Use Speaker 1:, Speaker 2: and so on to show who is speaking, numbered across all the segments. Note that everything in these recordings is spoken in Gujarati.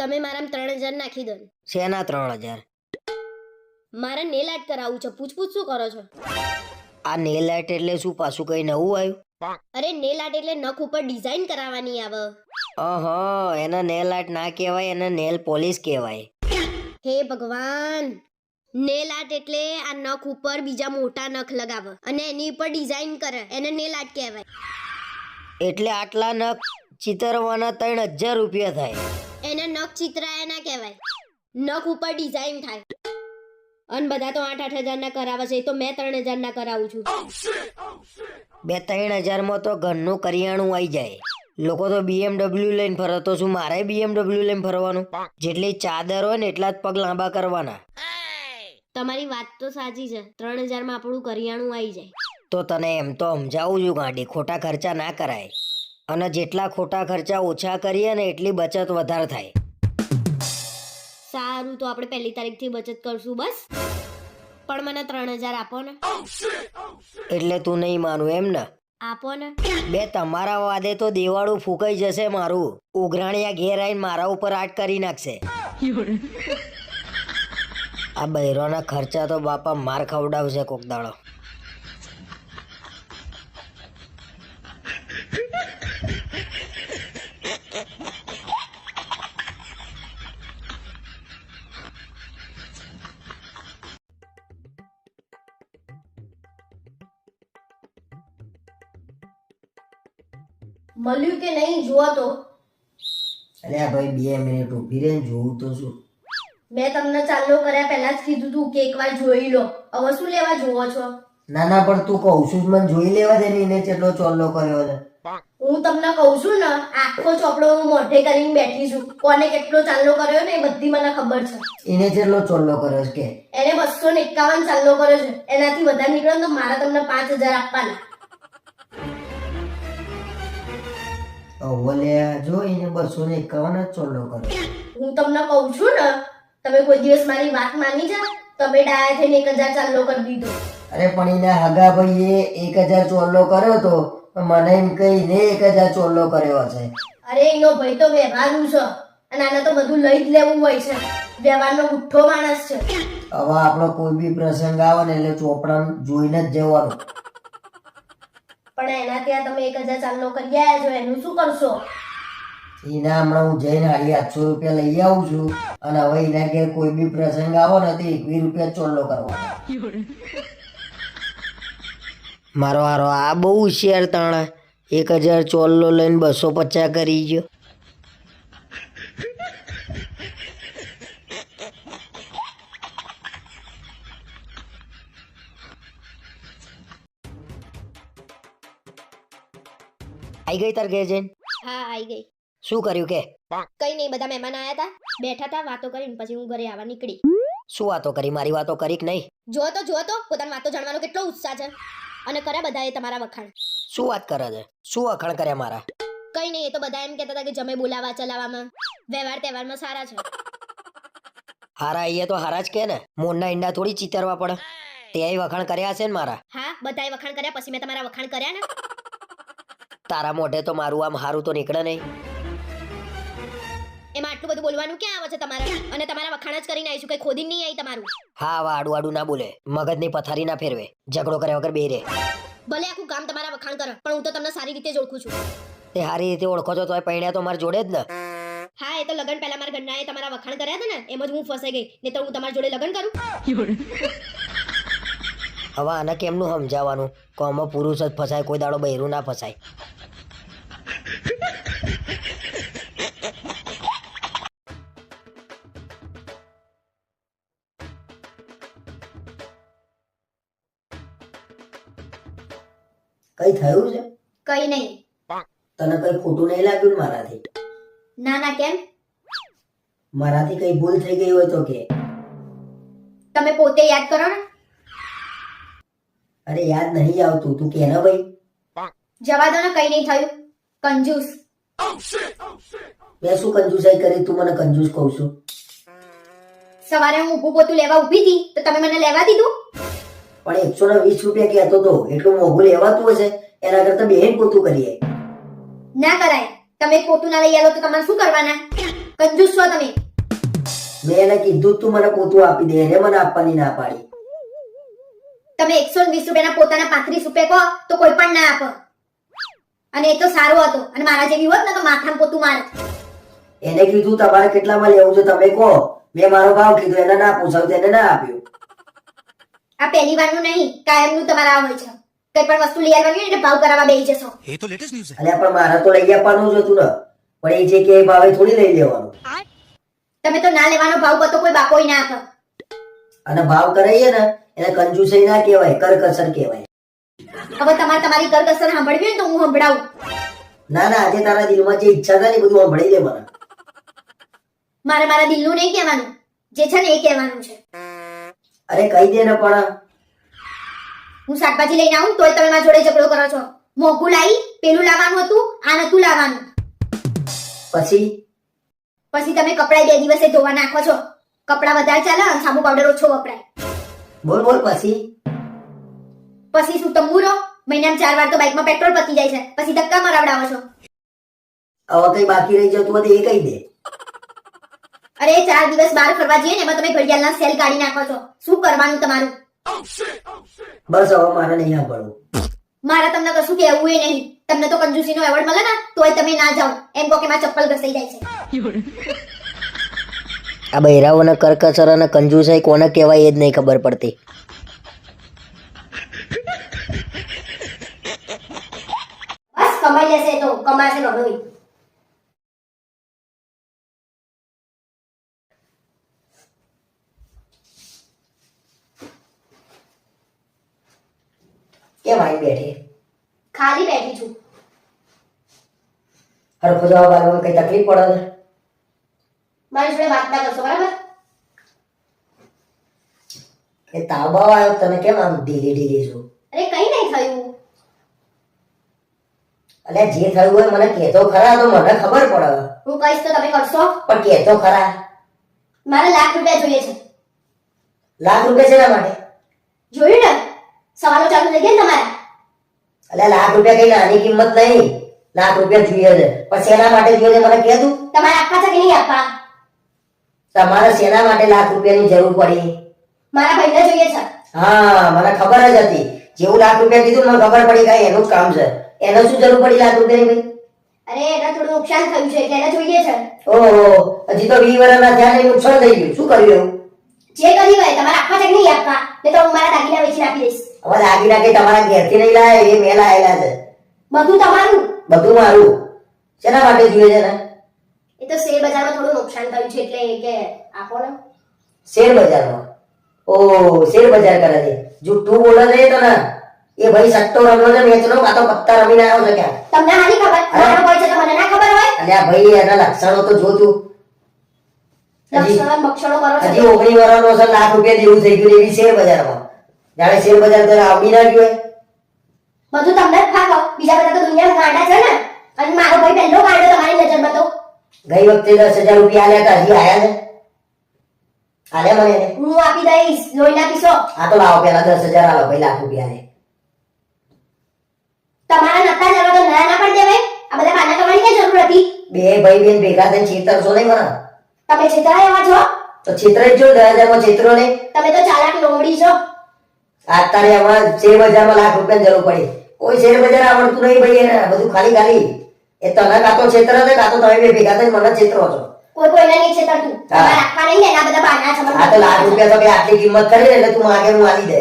Speaker 1: તમે મારામાં ત્રણ હજાર નાખી દો.
Speaker 2: શેના ત્રણ હજાર?
Speaker 1: મારે નેલ આર્ટ કરાવવું છે. પૂછપૂછ શું કરો છો?
Speaker 2: આ નેલ આર્ટ એટલે શું? પાછું કઈ નવું આવ્યું?
Speaker 1: અરે નેલ આર્ટ એટલે નખ ઉપર ડિઝાઇન કરાવવાની આવે.
Speaker 2: અહ એને નેલ આર્ટ ના કહેવાય એને નેલ પોલિશ કહેવાય.
Speaker 1: હે ભગવાન! નેલ આર્ટ એટલે આ નખ ઉપર બીજા મોટા નખ લગાવે અને એની ઉપર ડિઝાઇન કરે. એને નેલ આર્ટ કહેવાય.
Speaker 2: એટલે આટલા નખ ચિતરવાના ત્રણ હજાર રૂપિયા થાય.
Speaker 1: એને નખ ચિત્રાયા ના કહેવાય. નખ ઉપર ડિઝાઇન થાય. અન બધા તો આઠ આઠ હજાર ના કરાવે છે એ તો મેં ત્રણ હજાર ના કરાવું છું.
Speaker 2: બે ત્રણ હજારમાં તો ઘરનું કરિયાણું આવી જાય. લોકો તો બીએમડબલ્યુ લઈને ફરતો છું મારે બીએમડબલ્યુ લઈને ફરવાનું. જેટલી ચાદર હોય ને એટલા જ પગ લાંબા કરવાના.
Speaker 1: તમારી વાત તો સાચી છે ત્રણ હજારમાં આપણું કરિયાણું આવી જાય.
Speaker 2: તો તને એમ તો સમજાવું છું ગાંડી ખોટા ખર્ચા ના કરાય. અને જેટલા ખોટા ખર્ચા ઓછા કરીએ ને એટલી બચત વધારે થાય.
Speaker 1: સારું તો આપણે પહેલી તારીખથી બચત કરશું બસ. પણ મને ત્રણ હજાર આપો ને.
Speaker 2: એટલે તું નહીં માનું એમ ને?
Speaker 1: આપો ને.
Speaker 2: બે તમારા વાદે તો દેવાળું ફૂંકાઈ જશે મારું. ઉઘરાણિયા ઘેર આવીને મારા ઉપર આટ કરી નાખશે. આ બૈરોના ખર્ચા તો બાપા માર ખવડાવશે કોક દાડો.
Speaker 1: મળ્યું કે નહીં જુઓ તો?
Speaker 2: અલ્યા ભાઈ બે મિનિટ ઊભી રહે જોવું તો શું?
Speaker 1: મેં તમને ચાલો કર્યા પહેલા જ કીધું તું કે એકવાર જોઈ લો. હવે શું લેવા જોવો છો?
Speaker 2: ના ના પણ તું કહું છું મને જોઈ લેવા દે ને કેટલો ચોલ્લો કર્યો છે.
Speaker 1: હું તમને કહું છું ને આખો ચોપડો હું મોઢે કરીને બેઠી છું. કોને કેટલો ચાલ્લો કર્યો ને એ બધી મને ખબર છે.
Speaker 2: એને કેટલો ચોલ્લો કર્યો છે કે?
Speaker 1: એને બસો ને એકાવન ચાલ્લો કર્યો છે. એનાથી વધારે નીકળ્યો તો મારા તમને પાંચ હજાર આપવાના.
Speaker 2: ઓલે જો એને બસો ને એકાવન જ ચોલ્લો કર્યો.
Speaker 1: હું તમને કહું છું ને તમે કોઈ દિવસ મારી વાત માની જા તમે ડાયા થઈને એક હજાર ચાલો કરી દીધો.
Speaker 2: અરે પણ એના હગા ભાઈએ એક હજાર ચોલ્લો કર્યો તો મને એમ કહીને એક હજાર ચોરલો કર્યો હશે.
Speaker 1: અરે એનો ભાઈ તો વ્યવહારનું છે અને આને તો બધું લઈ જ લેવું હોય છે. વ્યવહારનો ગુઠ્ઠો માણસ છે.
Speaker 2: હવે આપણો કોઈ બી પ્રસંગ આવે ને એટલે ચોપડા જોઈને જ જવાનું.
Speaker 1: પણ એના ત્યાં તમે એક હજાર ચાલ્લો કરી આવ્યા છો, એનું શું કરશો?
Speaker 2: એના હમણાં હું જઈને આડી આઠસો રૂપિયા લઈ આવું છું અને હવે એના ઘેર કોઈ બી પ્રસંગ આવો ને તો એકવીસ રૂપિયા ચોલ્લો કરવાનો. મારો હારો, આ બહુ હોશિયાર તાણા. એક હજાર ચોલ્લો લઈને બસો પચાસ કરી ગયો. આઈ ગઈ તાર ઘેર જઈને?
Speaker 1: હા આઈ ગઈ.
Speaker 2: શું કર્યું કે?
Speaker 1: કઈ નહીં બધા મહેમાન આયા હતા બેઠા હતા વાતો કરીને પછી હું ઘરે આવવા નીકળી.
Speaker 2: શું વાતો કરી? મારી વાતો કરી કે નહીં?
Speaker 1: જો તો જો તો. પોતાની વાતો જાણવાનો કેટલો ઉત્સાહ છે. અને કર્યા બધાએ તમારા વખાણ.
Speaker 2: શું વાત કરે છે? શું વખાણ કર્યા મારા?
Speaker 1: કઈ નહીં એ તો બધા એમ કહેતા હતા કે જમે બોલાવા ચલાવવામાં. વ્યવહાર તહેવારમાં સારા છે.
Speaker 2: હારા અહીંયા તો હારા જ કે ને. મોરના ઈંડા થોડી ચિતરવા પડે. તે વખાણ કર્યા હશે ને મારા?
Speaker 1: હા બધાએ વખાણ કર્યા પછી મેં તમારા વખાણ કર્યા ને?
Speaker 2: તારા મોઢે તો મારું આમ હારું તો નીકળે નહીં.
Speaker 1: એમાં આટલું બધું બોલવાનું ક્યાં આવે છે તમારા? અને તમારા વખાણ જ કરીને આવીશું કઈ ખોદી નહીં આવી તમારું.
Speaker 2: હા આવા આડું આડું ના બોલે. મગજની પથારી ના ફેરવે. ઝઘડો કર્યા વગર બે રે
Speaker 1: ભલે આખું ગામ તમારા વખાણ કરે પણ હું તો તમને સારી રીતે જ ઓળખું છું.
Speaker 2: તે સારી રીતે ઓળખો છો તોય પૈણ્યા તો મારી જોડે જ ને.
Speaker 1: હા એ તો લગન પહેલા મારા ઘરનાએ તમારા વખાણ કર્યા હતા ને એમ જ હું ફસાઈ ગઈ. નહીં તો હું તમારા જોડે લગન કરું.
Speaker 2: હવે આને કેમનું સમજાવવાનું? કોમો પુરુષ જ ફસાય કોઈ દાડો બહેરું ના ફસાય. થયું છે?
Speaker 1: કઈ નહીં.
Speaker 2: તને કઈ ખોટું નહીં લાગ્યું મારાથી?
Speaker 1: ના ના કેમ?
Speaker 2: મારાથી કઈ ભૂલ થઈ ગઈ હોય તો કે.
Speaker 1: તમે પોતે યાદ કરો ને.
Speaker 2: અરે યાદ નહીં આવતું. તું કે ના ભાઈ?
Speaker 1: જવા દો ને કઈ નહીં થયું. કંજૂસ.
Speaker 2: મેં શું કંજૂસાઈ કરી? તું મને કંજૂસ કહું છું.
Speaker 1: સવારે હું ઊભું પોતું લેવા ઊભી હતી તો તમે મને લેવા દીધું?
Speaker 2: પણ એકસો ને વીસ રૂપિયા કહેતો તો એટલું મોઘું લેવાતું હશે? એના કરતા બેન પોતું કરીએ.
Speaker 1: ના કરાય. તમે પોતું ના લઈ આવો તો તમારે શું કરવાના? કંજૂસ છો તમે.
Speaker 2: મેં એને કીધું તું મને પોતું આપી દે એને મને આપવાની ના પાડી.
Speaker 1: તમે એકસો વીસ રૂપિયાના પોતાના પાંત્રીસ રૂપિયા કહો તો કોઈ પણ ના આપો. અને એ તો સારો હતો અને મારા જેવી હોત ને તો માથામાં પોતું માર.
Speaker 2: એને કીધું તમારે કેટલામાં લેવું છે? તમે કહો. મેં મારો ભાવ કીધું એને ના પૂછાવ એને ના આપ્યું.
Speaker 1: આ પહેલી વારનું નહીં કાયમનું તમારા આ હોય છે. કઈ પણ વસ્તુ લઈ આવવાની એટલે ભાવ કરાવવા બેહી જશો.
Speaker 3: એ તો લેટેસ્ટ ન્યૂઝ છે.
Speaker 2: અલ્યા પણ મારા તો લઈ આપવાનું જ હતું ને. પણ એ જે કે ભાવે થોડી લઈ લેવાનું.
Speaker 1: તમે તો ના લેવાનો ભાવ બતો કોઈ બાકોય ના આપો.
Speaker 2: અને ભાવ કરાઈએ ને એને કંજૂસઈ ના કહેવાય કરકસર કહેવાય.
Speaker 1: હવે તમારે તમારી કરકસર સાંભળવી હોય તો હું સંભળાવું.
Speaker 2: ના ના આજે તારા દિલમાં જે ઈચ્છા થાય ને બધું સાંભળી લે મને.
Speaker 1: મારે મારા દિલનું નહીં કહેવાનું. જે છે ને એ કહેવાનું છે.
Speaker 2: અરે કહી દે ને પણ.
Speaker 1: હું શાકભાજી લઈને આવું તોય તમે મારા જોડે ઝઘડો કરો છો. મોંઘું લાવી પેલું લાવવાનું હતું આ નતું લાવવાનું.
Speaker 2: પછી?
Speaker 1: પછી તમે કપડા બે દિવસે ધોવા નાખો છો. કપડા વધારે ચાલે અને સાબુ પાવડર ઓછો વપરાય.
Speaker 2: બોલ બોલ પછી?
Speaker 1: પછી શું તંબુ રહો? મહિનામાં ચાર વાર તો બાઇકમાં પેટ્રોલ પતી જાય છે. પછી ધક્કા મરાવડાવો છો.
Speaker 2: હવે કઈ બાકી રહી જતું હોય તો એ કહી દે.
Speaker 1: અરે ચાર દિવસ બહાર ફરવા જઈએ ને એમાં તમે ઘડિયાળના સેલ કાઢી નાખો છો. શું કરવાનું તમારું?
Speaker 2: બસ હવે મારે નહીં સાંભળવું.
Speaker 1: મારા તમને કશું કહેવું એ નહીં. તમને તો કંજૂસીનો એવોર્ડ મળે ને તોય તમે ના જાઓ. એમ કહો કે મારા ચપ્પલ ઘસાઈ જાય છે.
Speaker 2: આ બૈરાઓને કરકસર અને કંજુસાઈ કોને કહેવાય એ જ નહીં ખબર પડતી.
Speaker 1: બસ કમાઈ લેશે તો કમાશે ગમે
Speaker 2: કેમ આવી બેઠી.
Speaker 1: ખાલી બેઠી છું.
Speaker 2: હરખો જવાબ આપવામાં કઈ તકલીફ પડે ને
Speaker 1: મારી જોડે વાત ના કરશો બરાબર?
Speaker 2: એ તાવ આવ્યો તમે કેમ આમ ઢીલી ઢીલી છો?
Speaker 1: અરે કઈ નહીં થયું.
Speaker 2: અલ્યા જે થયું હોય મને કહેતો ખરા તો મને ખબર પડે.
Speaker 1: હું કહીશ તો તમે કરશો.
Speaker 2: પણ કહેતો ખરા.
Speaker 1: મારે લાખ રૂપિયા જોઈએ છે.
Speaker 2: લાખ રૂપિયા શેના માટે?
Speaker 1: જોયું ને? સવાલો ચાલુ થઈ ગયા તમારા?
Speaker 2: અલ્યા લાખ રૂપિયા કઈ નાની કિંમત નહીં. લાખ રૂપિયા જોઈએ છે. પણ શેના માટે જોઈએ છે મને કહે તું
Speaker 1: તમારે આપવા છે કે નહીં આપવા?
Speaker 2: તમારે શેના માટે લાખ રૂપિયાની જરૂર પડી?
Speaker 1: મારા ભાઈને જોઈએ છે.
Speaker 2: હા મને ખબર જ હતી. જેવું લાખ રૂપિયા કીધું મને ખબર પડી ગઈ એનું જ કામ છે. એને શું જરૂર પડી લાખ રૂપિયાની ભાઈ?
Speaker 1: અરે એને થોડું નુકસાન થયું છે એટલે એને જોઈએ છે.
Speaker 2: ઓહો હજી તો વી વર્ષના થયા ને નુકસાન થઈ ગયું. શું કર્યું એવું?
Speaker 1: જે કર્યું હોય તમારે આપવા છે કે નહીં આપવા? નહીં તો હું મારા દાગીના વેચીને આપી દઈશ.
Speaker 2: હવે દાગીના કઈ તમારા ઘેરથી નહીં લાયા એ મેં લાયેલા છે.
Speaker 1: બધું તમારું?
Speaker 2: બધું મારું. શેના માટે જોઈએ છે ને?
Speaker 1: એ તો શેર બજારમાં થોડું નુકસાન થયું છે એટલે કે આપો ને.
Speaker 2: શેર બજારમાં? ઓ શેર બજાર કરે છે. જુઠ્ઠું બોલે છે તો ને એ ભાઈ સટ્ટો રમલો છે મેચનો કાં તો પત્તા રમીને આવ્યો છે ક્યાં?
Speaker 1: તમને હાની ખબર? મારો હોય છે તો મને ના ખબર હોય?
Speaker 2: અને આ ભાઈ એના લક્ષણો તો જોતું હજી.
Speaker 1: લક્ષણો બક્ષણો કરો છો
Speaker 2: હજી ઓગણી વર્ષનો છે લાખ રૂપિયા જેવું થઈ ગયું એવી શેર બજારમાં. જાણે શેર બજાર તને આવડી ના ગયું.
Speaker 1: બધું તમને જ ખાખો બીજા બધા તો દુનિયા ગાંડા છે ને. અને મારો ભાઈ પહેલો ગાંડો તમારી નજરમાં તો.
Speaker 2: ગઈ વખતે દસ હજાર રૂપિયા આલ્યા હતા હજી આયા છે. આલ્યા મને
Speaker 1: હું આપી દઈશ. લોહી નાખીશો
Speaker 2: આ તો લાવો પેલા દસ હજાર આલો ભાઈ લાખ રૂપિયા ને
Speaker 1: તમારા નતા જવા તો નયા ના પડી દેવાય. આ બધા બાના કમાણી કે જરૂર હતી?
Speaker 2: બે ભાઈ બેન ભેગા થઈને છેતરશો નહીં મને.
Speaker 1: તમે છેતરાય એવા છો?
Speaker 2: તો છેતરે જ જો દસ હજારમાં છેતરો નહીં.
Speaker 1: તમે તો ચાલાક લોમડી છો.
Speaker 2: અત્યારે આમાં શેર બજારમાં લાખ રૂપિયાની જરૂર પડી. કોઈ શેર બજાર આવડતું નહીં ભાઈ એને બધું ખાલી ખાલી. એ તને કાતો ક્ષેત્ર છે કાં તમે બે ભેગા થઈને મને ક્ષેત્ર છો.
Speaker 1: કોઈ કોઈને નહીં છેતરતું. તમારે આપવા નહીં ને એના બધા બાના છે
Speaker 2: આ તો લાખ રૂપિયા તો કે આટલી કિંમત કરી એટલે તું માગે હું આલી દે.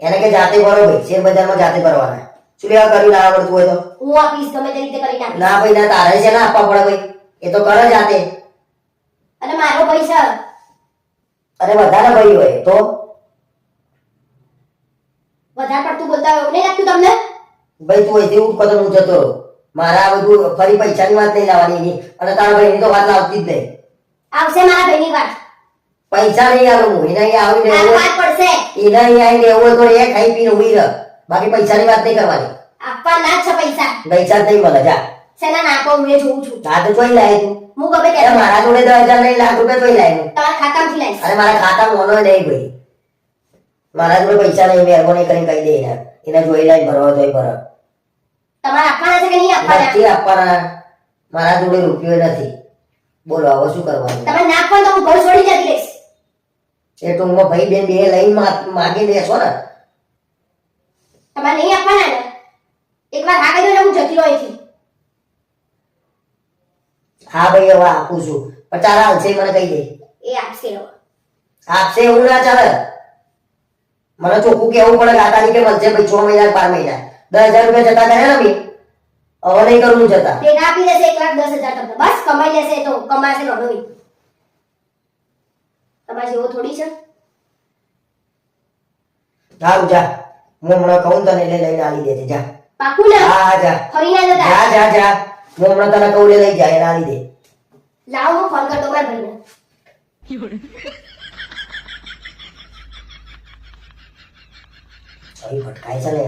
Speaker 2: એને કે જાતે ભરો ભાઈ શેર બજારમાં જાતે ભરવાના. શું લેવા ના આવડતું હોય તો?
Speaker 1: હું આપીશ ગમે તે રીતે કરી નાખીશ.
Speaker 2: ના ભાઈ ના તારે છે ના આપવા પડે ભાઈ. એ તો કરે જાતે.
Speaker 1: અને મારો પૈસા
Speaker 2: અરે વધારે ભાઈ હોય તો?
Speaker 1: વધારે પડતું બોલતા હોય એવું નહીં લાગતું તમને?
Speaker 2: ભાઈ તું અહીંથી ઉઠ કદમ હું જતો મારા આ બધું ફરી પૈસાની વાત નહીં લાવવાની એની. અને તારા ભાઈની તો વાત લાવતી જ નહીં.
Speaker 1: આવશે મારા ભાઈની વાત.
Speaker 2: પૈસા નહીં આવે હું. એના અહીં આવીને
Speaker 1: આ
Speaker 2: એવું
Speaker 1: વાત પડશે.
Speaker 2: એના અહીં એવું હોય તો એ ખાઈ પીને ઊભી રહ. બાકી પૈસાની વાત નહીં કરવાની.
Speaker 1: આપવા ના જ છે પૈસા.
Speaker 2: પૈસા નહીં મળે જા.
Speaker 1: શેના નાખો હું જોઉં છું.
Speaker 2: આ તો જોઈ લાય તું.
Speaker 1: હું ગમે
Speaker 2: કે
Speaker 1: ત્યારે
Speaker 2: મારા જોડે દસ હજાર નહીં લાખ રૂપિયા જોઈ લાય
Speaker 1: તમારા ખાતામાંથી લઈશ.
Speaker 2: અરે મારા ખાતામાં મોનો નહીં ભાઈ. મારા જોડે પૈસા નહીં મહેરબાની કરીને કહી દે એને. એને જોઈ લાઈને ભરવા જોઈ ભર
Speaker 1: તમારે આપવાના છે કે નહીં આપવાના?
Speaker 2: નથી આપવાના. મારા જોડે રૂપિયો નથી. બોલો હવે શું કરવાનું?
Speaker 1: તમે ના પણ તો હું ઘર છોડી જતી રહીશ
Speaker 2: એ ટૂંકમાં ભાઈ બેન બે લઈને માગી દેશો ને.
Speaker 1: તમારે નહીં આપવાના ને? એકવાર હા કહી દો ને હું જતી રહી છું
Speaker 2: હા ભાઈ હવે આપું છું. પણ ચાલ હાલશે મને કહી દે.
Speaker 1: એ આપશે હવે.
Speaker 2: આપશે એવું ના ચાલે. મને ચોખ્ખું કેવું પડે કે આ તારીખે મળશે ભાઈ છ મહિના બાર મહિના. દસ હજાર રૂપિયા જતા કરે ને હવે નહીં કરવું જતા.
Speaker 1: આપી દેશે એક લાખ દસ હજાર તમને. બસ કમાઈ લેશે તો કમાશે રડોઈ તમારે જેવો થોડી છે.
Speaker 2: સારું જા. હું હમણાં કહું તને એટલે લઈને આલી દેજે જા.
Speaker 1: પાકું ને
Speaker 2: હા હા જા.
Speaker 1: ફરી ના જતા
Speaker 2: જા જા જા. હું હમણાં તને કહું લઈ જાય એને આલી દે.
Speaker 1: લાવો હું ફોન કરતો મારા ભાઈને.
Speaker 2: સોરી ભટકાય છે ને